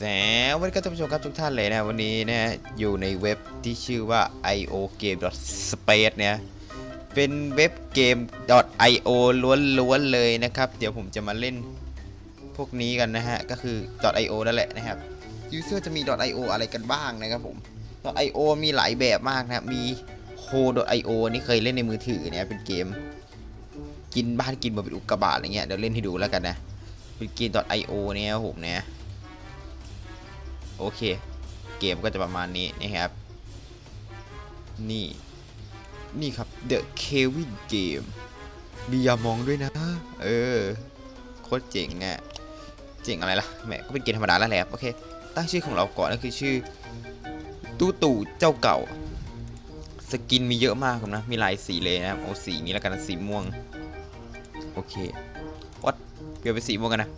สวัสดีครับท่านผู้ชมครับทุกท่านเลยนะวันนี้นะอยู่ในเว็บที่ชื่อว่า iogame.space เนี่ยเป็นเว็บเกม .io ล้วนๆเลยนะครับ เดี๋ยวผมจะมาเล่นพวกนี้กันนะฮะ ก็คือ .io นั่นแหละนะครับ user จะมี .io อะไรกันบ้างนะครับผม .io มีหลายแบบมากนะครับมี ho.io นี่เคยเล่นในมือถือเนี่ยเป็นเกม กินบ้านกินบนเป็นอุกกาบาตอะไรเงี้ยเดี๋ยวเล่นให้ดูแล้วกันนะเป็นเกม .io เนี่ยผมเนี่ย โอเค เกมก็จะประมาณนี้นะครับ นี่ นี่ครับ The Kevin Game มียามองด้วยนะ เออ โคตรเจ๋งอะ่ะ เจ๋งอะไรล่ะ แหม ก็เป็นเกมธรรมดาแล้วแหละโอเค ตั้งชื่อของเราก่อนก็คือชื่อ ตู้ตู่เจ้าเก่า สกินมีเยอะมากครับนะ มีหลายสีเลยนะครับเอาสีนี้แล้วกันสีม่วง โอเควัดเปลี่ยนเป็นสีม่วงกันนะ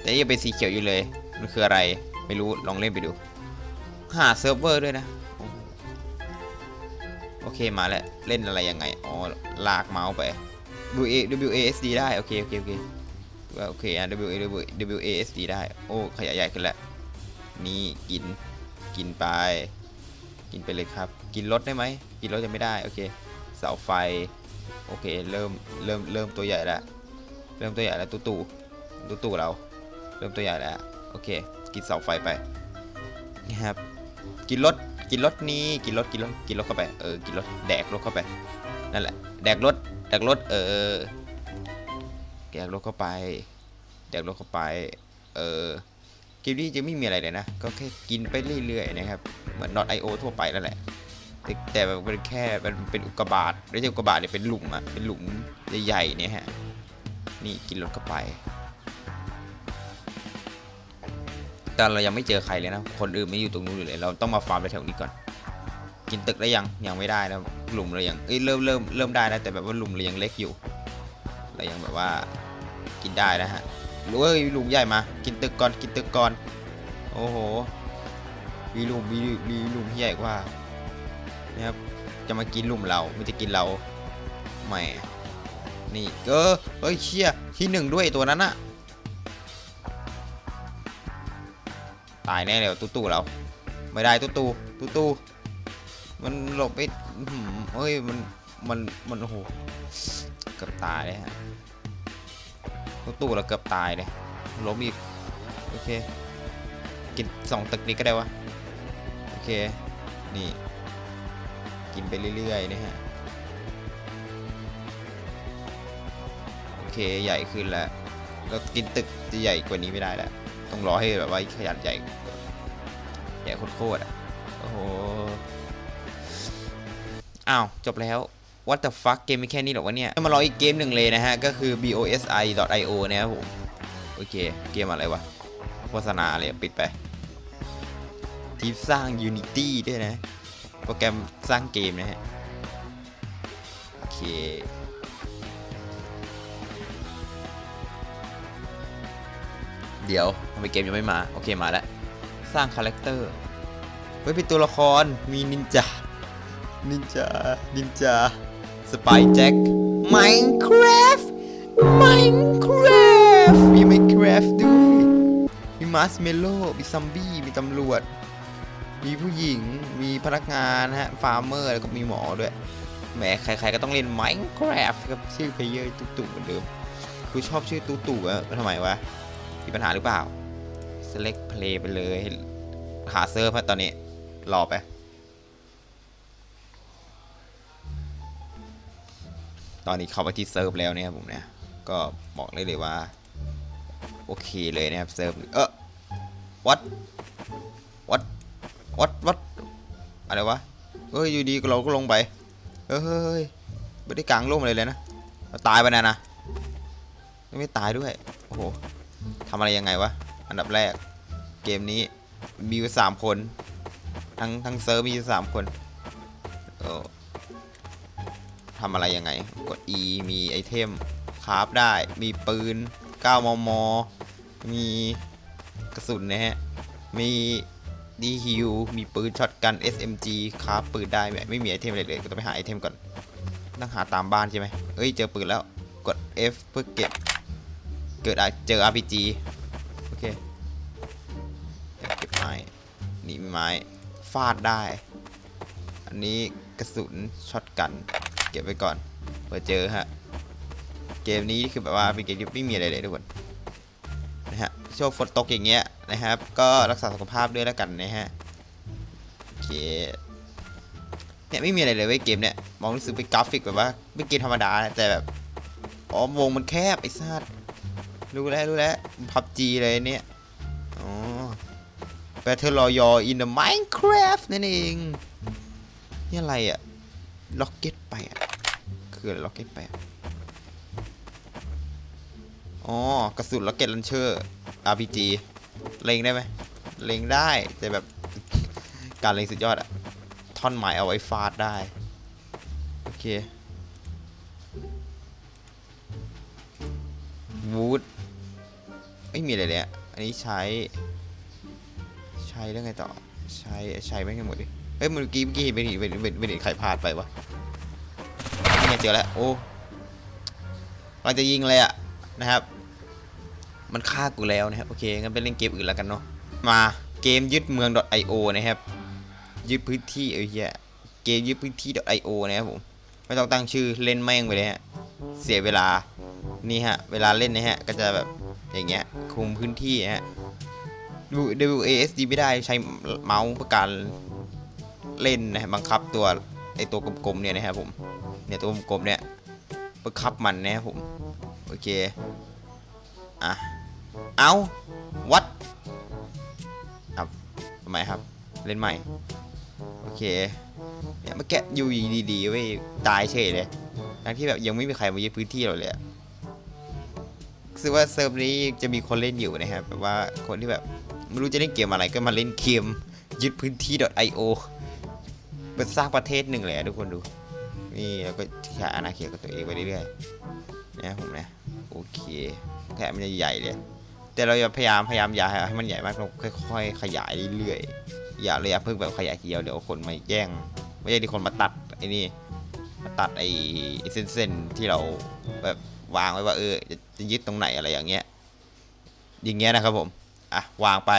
แต่ยังเป็นสีเขียวอยู่เลย มันคืออะไรไม่รู้ลองเล่นไปดู หาเซิร์ฟเวอร์ด้วยนะ โอเคมาแล้ว เล่นอะไรยังไง อ๋อ ลากเมาส์ไป W A W A S D ได้ โอเค โอเค โอเคโอเคอะ W A W A S D ได้ โอ้ ขยายใหญ่ขึ้นแล้ว นี่กิน กินไป กินไปเลยครับ กินรถได้ไหม กินรถจะไม่ได้ โอเค เสาไฟ โอเค เริ่ม เริ่ม เริ่มตัวใหญ่แล้ว เริ่มตัวใหญ่แล้ว ตู้ตู่ตู้ตู่เรา เริ่มตัวใหญ่แล้ว โอเค กินเสาไฟไปนะครับ กินรถ กินรถนี้ กินรถ กินรถ กินรถเข้าไป เออ กินรถ แดกรถเข้าไป นั่นแหละ แดกรถ แดกรถ เออ แดกรถเข้าไป แดกรถเข้าไป เออเกมนี้จะไม่มีอะไรเลยนะ ก็แค่กินไปเรื่อยๆนะครับ เหมือน .io ทั่วไปนั่นแหละ แต่แต่เป็นแค่มันเป็นอุกกาบาตไม่ใช่อุกกาบาตเนี่ยเป็นหลุมอะเป็นหลุมใหญ่ๆเนี่ยฮะ นี่กินรถเข้าไป แต่เรายังไม่เจอใครเลยนะ คนอื่นไม่อยู่ตรงนู้นอยู่เลย เราต้องมาฟาร์มไปแถวนี้ก่อน กินตึกได้ยัง ยังไม่ได้นะหลุมเรายังเอ้ยเริ่มเริ่มเริ่มได้นะแต่แบบว่าหลุมเรายังเล็กอยู่ เรายังแบบว่ากินได้นะฮะหรือว่าหลุมใหญ่มา กินตึกก่อน กินตึกก่อน โอ้โห มีหลุมมีมีหลุมที่ใหญ่กว่า นะครับ จะมากินหลุมเราไม่จะกินเราแหม่นี่เออเฮ้ยเชี่ยที่หนึ่งด้วยตัวนั้นอะ ตายแน่เลยตู้ตู้เราไม่ได้ตู้ตู้ตู้ตู้มันหลบไม่เฮ้ยมันมันมันโอ้โหเกือบตายเลยฮะตู้ตู้เราเกือบตายเลยล้มอีกโอเคกินสองตึกนี้ก็ได้วะโอเคนี่กินไปเรื่อยๆนะฮะโอเคใหญ่ขึ้นแล้วเรากินตึกจะใหญ่กว่านี้ไม่ได้แล้ว ต้องรอให้แบบว่าขยันใหญ่ใหญ่โคตรอะโอ้โหอ้าว จบแล้ว what the fuck เกมม่แค่นี้หรอกวะเนี่ยมารออีกเกมหนึ่งเลยนะฮะ ก็คือ bosi.io นะครับผมโอเค เกมอะไรวะโฆษณาเลยปิดไป ทีมสร้าง Unity ด้วยนะ โปรแกรมสร้างเกมนะฮะ โอเคเดี๋ยว ไมเกมยังไม่มา โอเคมาแล้ว สร้างคาแรคเตอร์เฮ้ยเป็นตัวละครมีนินจา นินจา นินจา สไปแจ็ค Minecraft Minecraft มี Minecraft ด้วย มีมาร์สเมลโล่มีซัมบี้ มีตำรวจ มีผู้หญิง มีพนักงานนะฮะ ฟาร์มเมอร์ แล้วก็มีหมอด้วย แหม ใครๆ ก็ต้องเล่น Minecraft ครับ ชื่อเพลเยอร์ตุ๊กๆเหมือนเดิมกูชอบชื่อตุ๊กๆอะทำไมวะ มีปัญหาหรือเปล่า select play ไปเลย หาเซิร์ฟตอนนี้ รอไป ตอนนี้เข้าไปที่เซิร์ฟแล้วเนี่ยครับผมเนี่ย ก็บอกเลยเลยว่า โอเคเลยนะครับเซิร์ฟเออ what what what what อะไรวะ เฮ้ย อยู่ดีเราก็ลงไป เฮ้ย ไม่ได้กลางร่มเลยเลยนะ ตายไปนะนะ ไม่ตายด้วย โอ้โหทำอะไรยังไงวะ อันดับแรก เกมนี้มีอยู่สามคน ทั้งทั้งเซิร์ฟมีอยู่สามคนเออทำอะไรยังไง กด E มีไอเทมคราฟได้ มีปืน 9 มม มีกระสุนนะฮะ มีดีฮิวมีปืนช็อตกัน SMG คราฟปืนได้ไหมไม่มีไอเทมอะไรเลย ก็ต้องไปหาไอเทมก่อน ต้องหาตามบ้านใช่ไหมเอ้ย เจอปืนแล้ว กด F เพื่อเก็บ เกิดเจอ RPG นี่มีไม้ฟาดได้ อันนี้กระสุนช็อตกัน เก็บไว้ก่อนเผื่อเจอฮะ เกมนี้คือแบบว่าเป็นเกมที่ไม่มีอะไรเลยทุกคนนะฮะช่วงฝนตกอย่างเงี้ยนะครับ ก็รักษาสุขภาพด้วยแล้วกันนะฮะโอเคเนี่ยไม่มีอะไรเลยเว้ยเกมเนี่ยมองรู้สึกเป็นกราฟิกแบบว่าไม่เกมธรรมดาแต่แบบอ๋อวงมันแคบไอ้สัสรู้แล้วรู้แล้วพับจีเลยเนี่ย Battle Royale in the Minecraft นั่นเอง นี่อะไรอะล็อกเก็ตไปอะคืออะไรล็อกเก็ตไปอะอ๋อกระสุนล็อกเก็ตลันเชอร์ RPG เล็งได้ไหมเล็งได้ แต่แบบ การเล็งสุดยอดอะท่อนไม้เอาไว้ฟาดได้ โอเควูดไม่มีอะไรเลยอันนี้ใช้ ช้แล้วไงต่อ ใช้ใช้ไม่ให้หมดดิ เฮ้ยเมื่อกี้เมื่อกี้เห็นเป็นเห็นเป็นเป็นเป็นเห็นใครพลาดไปวะนี่ไงเจอแล้ว โอ้เราจะยิงเลยอะนะครับ มันฆ่ากูแล้วนะครับ โอเค งั้นไปเล่นเกมอื่นแล้วกันเนาะ มาเกมยึดเมือง .io นะครับ ยึดพื้นที่เอ้ยเหี้ยเกมยึดพื้นที่ .io นะครับผม ไม่ต้องตั้งชื่อเล่นแม่งไปเลยฮะ เสียเวลา นี่ฮะ เวลาเล่นนะฮะ ก็จะแบบอย่างเงี้ย คุมพื้นที่ฮะ WASD ไม่ได้ใช้เมาส์ประการเล่นนะบังคับตัวไอตัวกลมๆเนี่ยนะครับผมเนี่ยตัวกลมๆเนี่ยบังคับมันนะครับผมโอเคอะเอาวัดครับทำไมครับเล่นใหม่โอเคเนี่ยเมื่อกี้อยู่ดีๆเว้ตายเฉยเลยทั้งที่แบบยังไม่มีใครมายึดพื้นที่เราเลยอะรู้สึกว่าเซิร์ฟนี้จะมีคนเล่นอยู่นะครับแบบว่าคนที่แบบ ไม่รู้จะเล่นเกมอะไรก็มาเล่นเกมยึดพื้นที่ .io เป็นสร้างประเทศหนึ่งเลยอะทุกคนดู นี่แล้วก็ขยายอาณาเขตของตัวเองไปเรื่อยๆนะผมนะโอเคแผนมันจะใหญ่เลย แต่เราจะพยายามพยายามอย่าให้มันใหญ่มากเราค่อยๆขยายเรื่อยๆอย่าเลยอย่าเพิ่งแบบขยายทีเดียวเดี๋ยวคนมาแย่งไม่ใช่ที่คนมาตัดไอ้นี่มาตัดไอ้เส้นเส้นๆที่เราแบบวางไว้ว่าเออจะยึดตรงไหนอะไรอย่างเงี้ยอย่างเงี้ยนะครับผม อะวางไป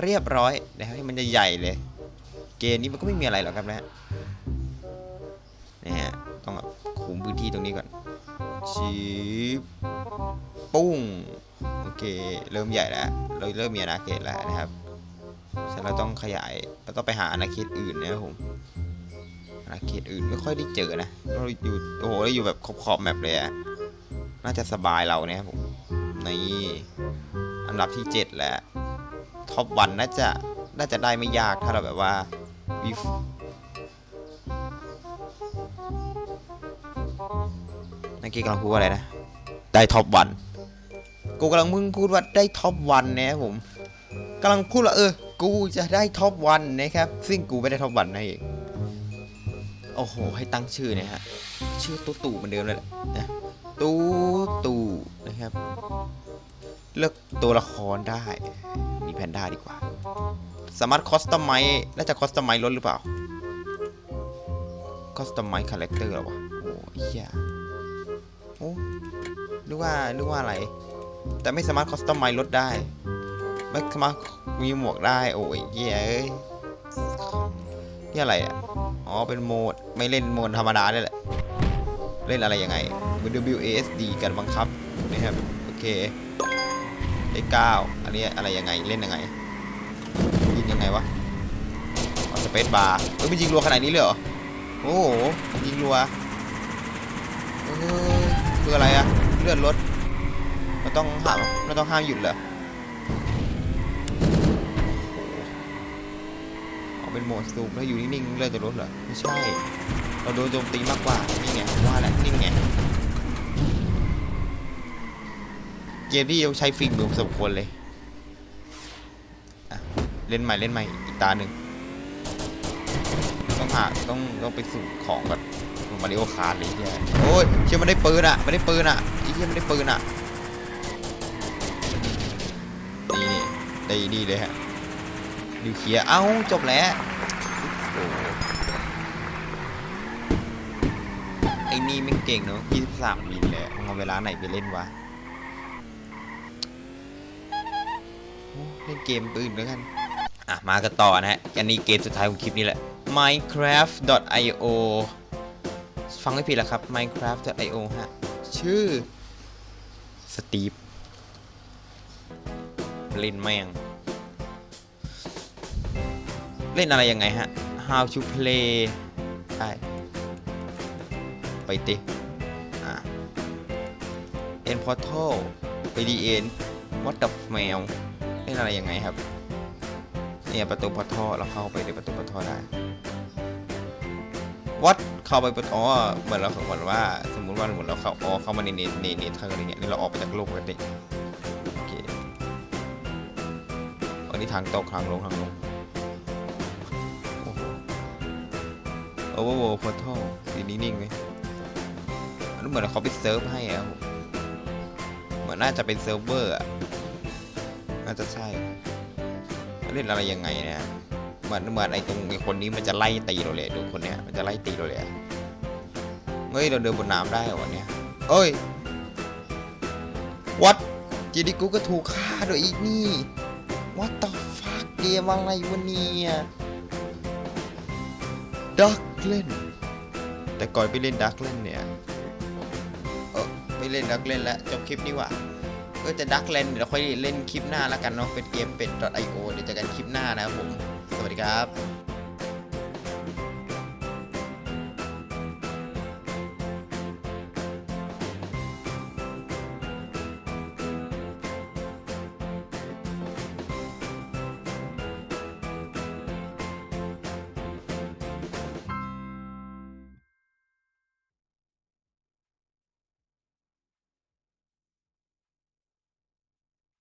เรียบร้อยนะครับมันจะใหญ่เลย เกมนี้มันก็ไม่มีอะไรหรอกครับนะฮะนี่ฮะต้องแบบคุมพื้นที่ตรงนี้ก่อนชีปุ้งโอเคเริ่มใหญ่แล้วเราเริ่มมีอาณาเขตแล้วนะครับฉะนั้นเราต้องขยายเราต้องไปหาอาณาเขตอื่นนะครับผมอาณาเขตอื่นไม่ค่อยได้เจอนะเราอยู่โอ้โหเราอยู่แบบขอบๆแมปเลยอะน่าจะสบายเราเนี่ยครับผมใน อันดับที่ 7 แล้วท็อปวันน่าจะน่าจะได้ไม่ยากถ้าเราแบบว่าวิฟนักกี้กำลังพูดว่าอะไรนะ ได้ท็อปวันกูกำลังมึงพูดว่าได้ท็อปวันนะครับผมกำลังพูดว่าเออ กูจะได้ท็อปวันนะครับ ซึ่งกูไม่ได้ท็อปวันนะเองโอ้โห ให้ตั้งชื่อเนี่ยฮะ ชื่อตู้ตู่เหมือนเดิมเลยนะตู้ตู่นะครับ เลือกตัวละครได้ มีแพนด้าดีกว่า สามารถคอสตอมไมน่าจะคอสตอมไมลดหรือเปล่า คอสตอมไมคาแรคเตอร์หรอวะ โอ้ยเหี้ยโอ้นึกว่านึกว่าอะไร แต่ไม่สามารถคอสตอมไมลดได้ ไม่สามารถมีหมวกได้ โอ้ยเหี้ยเอ้ยนี่อะไรอะ อ๋อ เป็นโหมด ไม่เล่นโหมดธรรมดาเลยแหละ เล่นอะไรยังไง WASD กันบังคับนะครับ โอเค ได้เก้าอันนี้อะไรยังไงเล่นยังไงยิงยังไงวะเอาสเปซบาร์เอ้ยมันยิงรัวขนาดนี้เลยเหรอโอ้โหยิงรัวเออคืออะไรอะเลื่อดลดเราต้องห้ามเราต้องห้ามหยุดเหรอเอาเป็นโหมดซูมแล้วอยู่นิ่งๆเลื่อดจะลดเหรอไม่ใช่เราโดนโจมตีมากกว่านี่ไงว่าแหละนี่ไง เกมที่ต้องใช้ฟิล์มมือสมควรเลยเล่นใหม่เล่นใหม่อีกตาหนึ่งต้องหาต้องต้องไปสู่ของแบบมาริโอคาร์ดเลยเนี่ยโอ้ยเชื่อมันได้ปืนอะมันได้ปืนอะอ้เชี่ยมันได้ปืนอะนี่นี่ได้ดีเลยฮะนิวเคลียร์เอ้าจบแล้วโอ้ไอ้นี่ไม่เก่งเนอะ23มิลเลยเอาเวลาไหนไปเล่นวะ เล่นเกมปืนแล้วกัน อะ มากันต่อนะฮะ อันนี้เกมสุดท้ายของคลิปนี้แหละ minecraft.io ฟังไม่ผิดแล้วครับ minecraft.io ฮะ ชื่อสตีฟเล่นแม่ง เล่นอะไรยังไงฮะ how to play ใช่ไปติอะ end portal ไปดีเอ็น what the แมว เล่นอะไรยังไงครับ เนี่ยประตูพอท่อเราเข้าไปในประตูพอท่อได้วัดเข้าไปประตูอ๋อเหมือนเราเหมือนว่า สมมุติว่าเหมือนเราเข้าอ๋อเข้ามาในเนในเนเธอร์อะไรเงี้ยนี่เราออกไปจากโลกปกติโอเคอันนี้ทางตกทางลงทางลงโอ้โหโอ้โหพอท่อสีนิ่งๆไหมอันนี้เหมือนเขาไปเซิร์ฟให้อะเหมือนน่าจะเป็นเซิร์ฟเวอร์อะ น่าจะใช่เล่นอะไรยังไงเนี่ยเหมือนเหมือนไอ้ตรงไอ้คนนี้มันจะไล่ตีเราเลยดูคนเนี้ยมันจะไล่ตีเราเลยเฮ้ยเราเดินบนน้ำได้เหรอวะเนี่ยเอ้ยวัดจีดีกูก็ถูกฆ่าโดยอีกนี่ What the fuck เกมอะไรวะเนี่ยดักเล่น แต่ก่อนไปเล่นดักเล่นเนี่ย เออไม่เล่นดักเล่นแล้วจบคลิปนี้ว่ะ ก็จะดักเล่นเดี๋ยวค่อยเล่นคลิปหน้าแล้วกันเนาะเป็นเกมเป็ด .io เดี๋ยวเจอกันคลิปหน้านะครับผม สวัสดีครับ